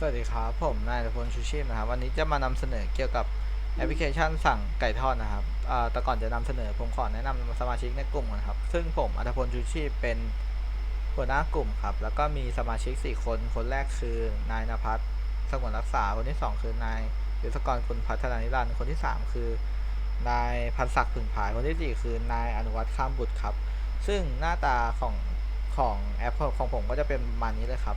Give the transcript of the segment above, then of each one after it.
สวัสดีครับผมนายณพลชูชีพนะครับวันนี้จะมานำเสนอเกี่ยวกับแอปพลิเคชันสั่งไก่ทอดนะครับแต่ก่อนจะนำเสนอผมขอแนะนำสมาชิกในกลุ่มก่อนครับ ซึ่งผมอัธพลชูชีพเป็นหัวหน้ากลุ่มครับ แล้วก็มีสมาชิก 4 คน คนแรกคือนายนภัสสงวนรักษา คนที่ 2 คือนายยุทธกรคุณพัฒนานิรันดร์คนที่ 3 คือนายพันศักดิ์ผึ่งผายคนที่ 4 คือนายอนุวัฒน์ข้ามบุตรครับ ซึ่งหน้าตาของของแอปของผมก็จะเป็นประมาณนี้เลยครับ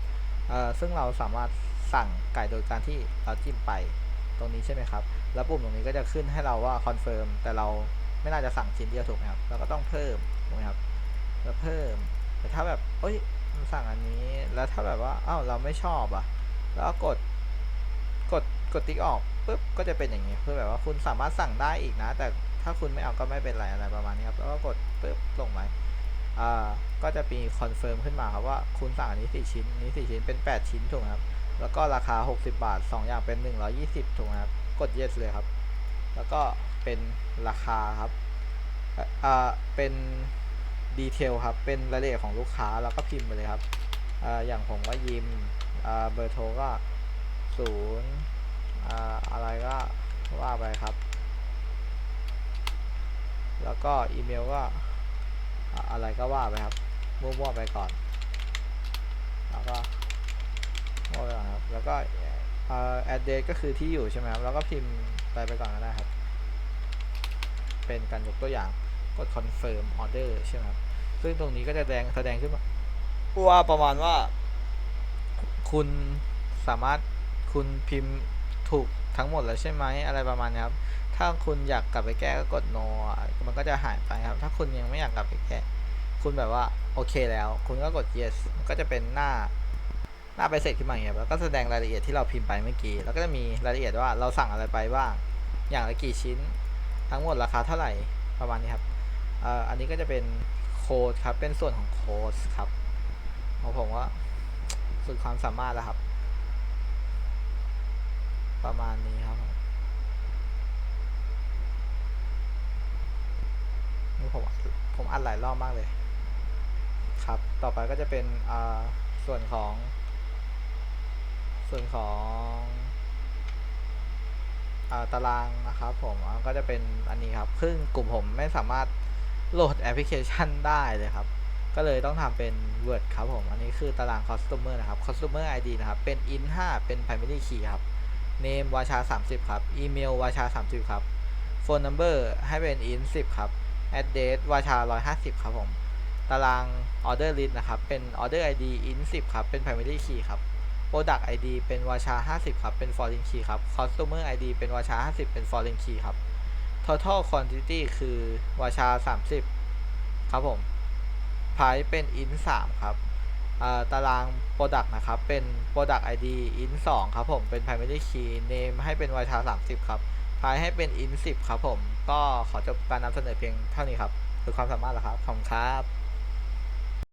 ซึ่งเราสามารถ สั่งไก่โดยการที่เราจิ้มไปตรงนี้ใช่ไหมครับ แล้วปุ่มตรงนี้ก็จะขึ้นให้เราว่าคอนเฟิร์มแต่เราไม่น่าจะสั่งชิ้นเดียวถูกไหมครับเราก็ต้องเพิ่มถูกไหมครับแล้วเพิ่ม แต่ถ้าแบบเอ้ยมันสั่งอันนี้ แล้วถ้าแบบว่าอ้าวเราไม่ชอบอะ แล้วกด กดกดติ๊กออกปุ๊บก็จะเป็นอย่างนี้คือแบบว่าคุณสามารถสั่งได้อีกนะ แต่ถ้าคุณไม่เอาก็ไม่เป็นไรอะไรประมาณนี้ครับ แล้วก็กดปุ๊บลงไปอ่าก็จะมีคอนเฟิร์มขึ้นมาครับว่าคุณสั่งอันนี้4ชิ้นอันนี้4ชิ้นเป็น8ชิ้นถูกไหมครับ แล้วก็ราคา 60 บาท 2 อย่างเป็น 120ถูกไหมครับ กด yes เลยครับ แล้วก็เป็นราคาครับเอ่ออ่าเป็นดีเทลครับ เป็นรายละเอียดของลูกค้า แล้วก็พิมพ์ไปเลยครับอ่าอย่างผมก็ยิมอ่าเบอร์โทรก็ศูนย์อ่าอะไรก็ว่าไปครับ แล้วก็อีเมลก็อะไรก็ว่าไปครับมั่วๆไปก่อน แล้วก็มั่วไปก่อนครับ แล้วก็เอ่อ address ก็คือที่อยู่ใช่ไหมครับแล้วก็พิมพ์ไปไปก่อนก็ได้ครับ เป็นการยกตัวอย่างกด confirm order ใช่ไหมครับซึ่งตรงนี้ก็จะแสดงแสดงขึ้นมาว่าประมาณว่า คุณสามารถคุณพิมพ์ถูกทั้งหมดแล้วใช่ไหมอะไรประมาณนี้ครับ ถ้าคุณอยากกลับไปแก้ก็กด no อะมันก็จะหายไปครับ ถ้าคุณยังไม่อยากกลับไปแก้ คุณแบบว่าโอเคแล้ว คุณก็กด yes มันก็จะเป็นหน้า หน้าใบเสร็จขึ้นมาอย่างเงี้ยแล้วก็แสดงรายละเอียดที่เราพิมพ์ไปเมื่อกี้ แล้วก็จะมีรายละเอียดว่าเราสั่งอะไรไปบ้าง อย่างละกี่ชิ้น ทั้งหมดราคาเท่าไหร่ประมาณนี้ครับเอ่ออันนี้ก็จะเป็นโค้ดครับ เป็นส่วนของโค้ดครับของผมว่าสุดความสามารถแล้วครับ ประมาณนี้ครับผมนี่ผมผมอัดหลายรอบมากเลย ครับ ต่อไปก็จะเป็นอ่าส่วนของ ส่วนของอาตารางนะครับผมก็จะเป็นอันนี้ครับซึ่งกลุ่มผมไม่สามารถโหลดแอปพลิเคชันได้เลยครับ ก็เลยต้องทำเป็น Word ครับผม อันนี้คือตาราง Customer นะครับ Customer ID นะครับ เป็น int 5เป็น primary key ครับ name วาชา 30 ครับ email วาชา 30 ครับ phone number ให้เป็น int 10 ครับ address วาชา 150 ครับผม ตาราง order list นะครับ เป็น order id int 10 ครับ เป็น primary key ครับ product id เป็นวาชา 50 ครับ เป็น foreign key ครับ customer id เป็นวาชา 50 เป็น foreign key ครับ total quantity คือวาชา 30 ครับผม price เป็น int 3ครับตาราง product นะครับ เป็น product id int 2ครับผม เป็น primary key name ให้เป็นวาชา 30 ครับพายให้เป็น int 10 ครับผม ก็ขอจบการนำเสนอเพียงเท่านี้ครับ คือความสามารถแล้วครับ ขอบคุณครับ